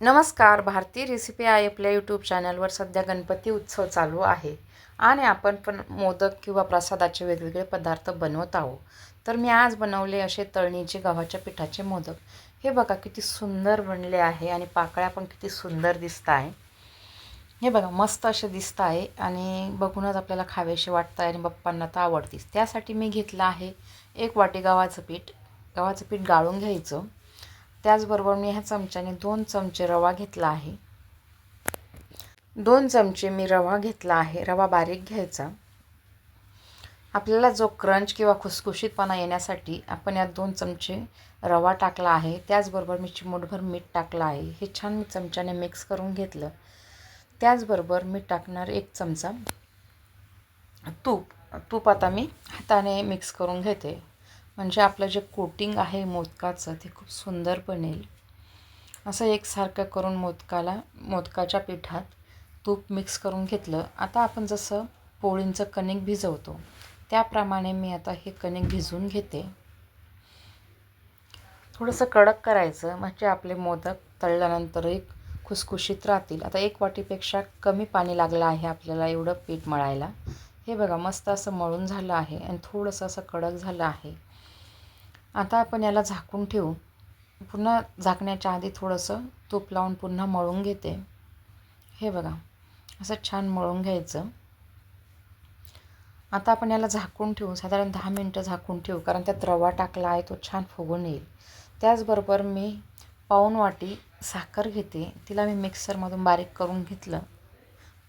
नमस्कार भारतीय रेसिपी आहे आपल्या यूट्यूब चॅनलवर सध्या गणपती उत्सव चालू आहे. आणि आपण पण मोदक किंवा प्रसादाचे वेगवेगळे पदार्थ बनवत आहोत. तर मी आज बनवले असे तळणीचे गव्हाच्या पिठाचे मोदक. हे बघा किती सुंदर बनले आहे आणि पाकळ्या पण किती सुंदर दिसत आहे. हे बघा मस्त असे दिसत आहे आणि बघूनच आपल्याला खावेसे वाटतं आहे आणि बाप्पांना तर आवडतीस त्यासाठी मी घेतलं आहे एक वाटी गव्हाचं पीठ. गव्हाचं पीठ गाळून घ्यायचं. त्याचबरोबर मी ह्या चमच्याने दोन चमचे रवा घेतला आहे. दोन चमचे मी रवा घेतला आहे. रवा बारीक घ्यायचा. आपल्याला जो क्रंच किंवा खुसखुशीतपणा येण्यासाठी आपण यात दोन चमचे रवा टाकला आहे. त्याचबरोबर मी चिमूटभर मीठ टाकलं आहे. हे छान मी चमच्याने मिक्स करून घेतलं. त्याचबरोबर मी टाकणार एक चमचा तूप. तूप आता मी हाताने मिक्स करून घेते. म्हणजे आपलं जे कोटिंग आहे मोदकाचं ते खूप सुंदर बनेल. असं एकसारखं करून मोदकाला मोदकाच्या पिठात तूप मिक्स करून घेतलं. आता आपण जसं पोळींचं कणिक भिजवतो त्याप्रमाणे मी आता हे कणिक भिजवून घेते. थोडंसं कडक करायचं म्हणजे आपले मोदक तळल्यानंतर एक खुसखुशीत राहतील. आता एक वाटीपेक्षा कमी पाणी लागलं आहे आपल्याला एवढं पीठ मळायला. हे बघा मस्त असं मळून झालं आहे आणि थोडंसं असं कडक झालं आहे. आता आपण याला झाकून ठेवू. पुन्हा झाकण्याच्या आधी थोडंसं तूप लावून पुन्हा मळून घेते. हे बघा असं छान मळून घ्यायचं. आता आपण याला झाकून ठेवू. साधारण दहा मिनटं झाकून ठेवू कारण त्यात रवा टाकला आहे तो छान फुगून येईल. त्याचबरोबर मी पाऊन वाटी साखर घेते. तिला मी मिक्सरमधून बारीक करून घेतलं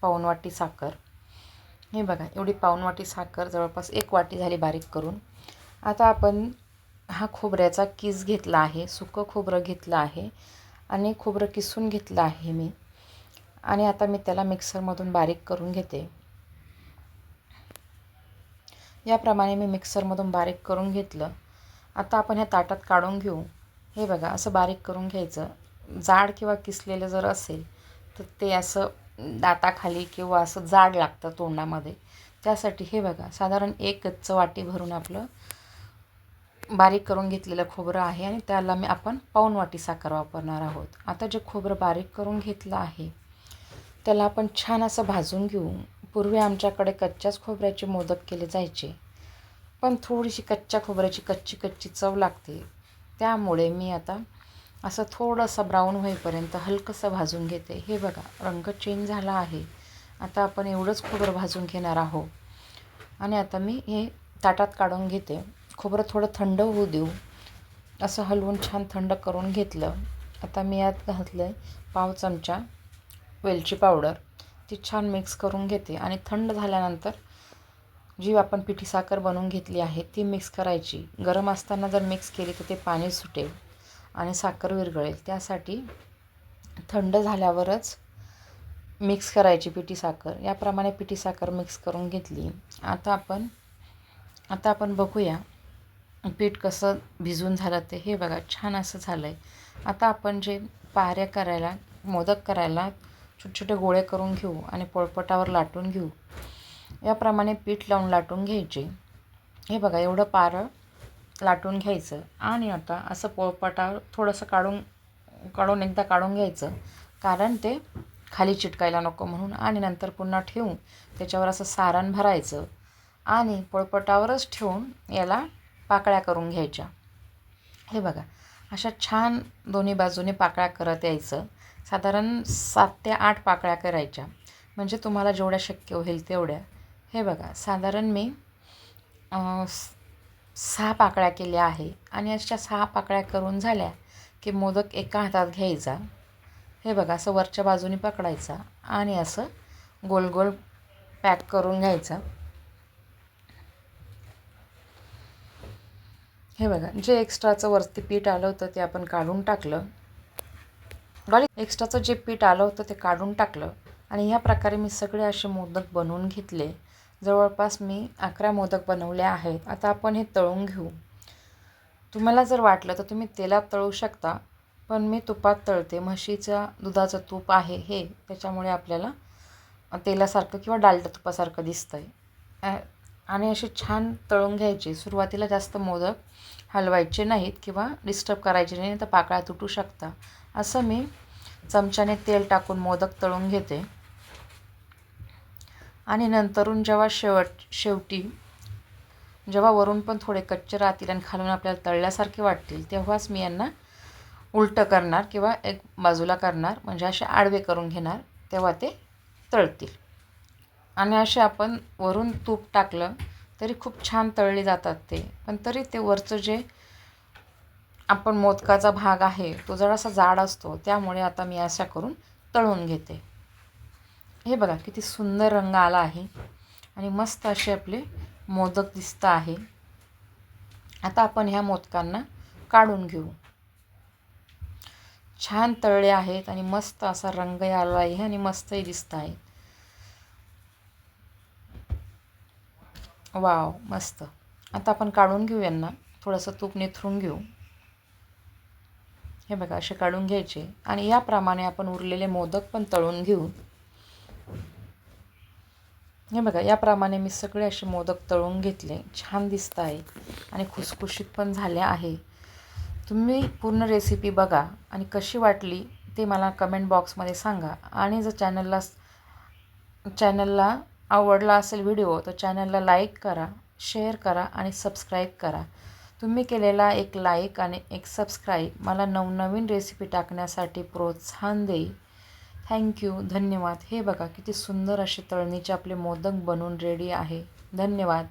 पाऊन वाटी साखर. हे बघा एवढी पाऊन वाटी साखर जवळपास एक वाटी झाली बारीक करून. आता आपण हा खोबऱ्याचा किस घेतला आहे सुकं खोबरं घेतलं आहे आणि खोबरं किसून घेतलं आहे मी. आणि आता मी त्याला मिक्सरमधून बारीक करून घेते. याप्रमाणे मी मिक्सरमधून बारीक करून घेतलं. आता आपण ह्या ताटात काढून घेऊ. हे बघा असं बारीक करून घ्यायचं. जाड किंवा किसलेलं जर असेल तर ते असं दाताखाली किंवा असं जाड लागतं तोंडामध्ये. त्यासाठी हे बघा साधारण एक गच्च वाटी भरून आपलं बारीक करून घेतलेलं खोबरं आहे आणि त्याला मी आपण पाऊन वाटी साखर वापरणार आहोत. आता जे खोबरं बारीक करून घेतलं आहे त्याला आपण छान असं भाजून घेऊ. पूर्वी आमच्याकडे कच्च्याच खोबऱ्याचे मोदक केले जायचे पण थोडीशी कच्च्या खोबऱ्याची कच्ची कच्ची चव लागते. त्यामुळे मी आता असं थोडंसं ब्राऊन होईपर्यंत हलकंसं भाजून घेते. हे बघा रंग चेंज झाला आहे. आता आपण एवढंच खोबरं भाजून घेणार आहोत. आणि आता मी हे ताटात काढून घेते. खोबरं थोडं थंड होऊ देऊ. असं हलवून छान थंड करून घेतलं. आता मी यात घातलं आहे पाव चमचा वेलची पावडर. ती छान मिक्स करून घेते. आणि थंड झाल्यानंतर जी आपण पिठी साखर बनवून घेतली आहे ती मिक्स करायची. गरम असताना जर मिक्स केली तर ते पाणी सुटेल आणि साखर विरघळेल. त्यासाठी थंड झाल्यावरच मिक्स करायची पिठी साखर. याप्रमाणे पिठी साखर मिक्स करून घेतली. आता आपण आता आपण बघूया. पीठ कसं भिजून झालं ते हे बघा छान असं झालं आहे आता आपण जे पाऱ्या करायला मोदक करायला छोटे छोटे गोळे करून घेऊ आणि पोळपटावर लाटून घेऊ. याप्रमाणे पीठ लावून लाटून घ्यायचे. हे बघा एवढं पारं लाटून घ्यायचं आणि आता असं पोळपटावर थोडंसं काढून काढून एकदा काढून घ्यायचं. कारण ते खाली चिटकायला नको म्हणून आणि नंतर पुन्हा ठेवून त्याच्यावर असं सारण भरायचं आणि पोळपटावरच ठेवून याला पाकळ्या करून घ्यायच्या. हे बघा अशा छान दोन्ही बाजूने पाकळ्या करत यायचं. साधारण सात ते आठ पाकळ्या करायच्या. म्हणजे तुम्हाला जेवढ्या शक्य होईल तेवढ्या. हे बघा साधारण मी सहा पाकळ्या केल्या आहे. आणि अशा सहा पाकळ्या करून झाल्या की मोदक एका हातात घ्यायचा. हे बघा असं वरच्या बाजूने पकडायचा आणि असं गोल गोल पॅक करून घ्यायचं. हे बघा जे एक्स्ट्राचं वरती पीठ आलं होतं ते आपण काढून टाकलं. गाडी एक्स्ट्राचं जे पीठ आलं होतं ते काढून टाकलं. आणि ह्या प्रकारे मी सगळे असे मोदक बनवून घेतले. जवळपास मी अकरा मोदक बनवले आहेत. आता आपण हे तळून घेऊ. तुम्हाला जर वाटलं तर तुम्ही तेलात तळू शकता पण मी तुपात तळते. म्हशीच्या दुधाचं तूप आहे हे त्याच्यामुळे आपल्याला तेलासारखं किंवा डालडा तुपासारखं दिसतं आहे आणि असे छान तळून घ्यायचे. सुरुवातीला जास्त मोदक हलवायचे नाहीत किंवा डिस्टर्ब करायचे नाही तर पाकळ्या तुटू शकता. असं मी चमच्याने तेल टाकून मोदक तळून घेते. आणि नंतरून जेव्हा शेवट शेवटी जेव्हा वरून पण थोडे कच्चे राहतील आणि खालून आपल्याला तळल्यासारखे वाटतील तेव्हाच मी यांना उलटं करणार किंवा एक बाजूला करणार म्हणजे असे आडवे करून घेणार तेव्हा ते तळतील. आणि असे आपण वरून तूप टाकलं तरी खूप छान तळले जातात ते. पण तरी ते वरचं जे आपण मोदकाचा भाग आहे तो जरासा जाड असतो त्यामुळे आता मी अशा करून तळून घेते. हे बघा किती सुंदर रंग आला आहे आणि मस्त असे आपले मोदक दिसत आहे. आता आपण ह्या मोदकांना काढून घेऊ. छान तळले आहेत आणि मस्त असा रंग आला आहे आणि मस्तही दिसत आहे. वाव मस्त. आता आपण काढून घेऊ यांना. थोडंसं तूप निथरून घेऊ. हे बघा असे काढून घ्यायचे. आणि याप्रमाणे आपण उरलेले मोदक पण तळून घेऊ. हे बघा याप्रमाणे मी सगळे असे मोदक तळून घेतले. छान दिसत आहे. आणि खुसखुशीत पण झाले आहे. तुम्ही पूर्ण रेसिपी बघा. आणि कशी वाटली ते मला कमेंट बॉक्समध्ये सांगा. आणि जर चॅनलला चॅनलला आवडला असेल व्हिडिओ तर चॅनलला लाईक करा शेअर करा आणि सबस्क्राईब करा. तुम्ही केलेला एक लाईक आणि एक सबस्क्राईब मला नवनवीन रेसिपी टाकण्यासाठी प्रोत्साहन देईल. थँक्यू धन्यवाद. हे बघा किती सुंदर असे तळणीचे आपले मोदक बनवून रेडी आहे. धन्यवाद.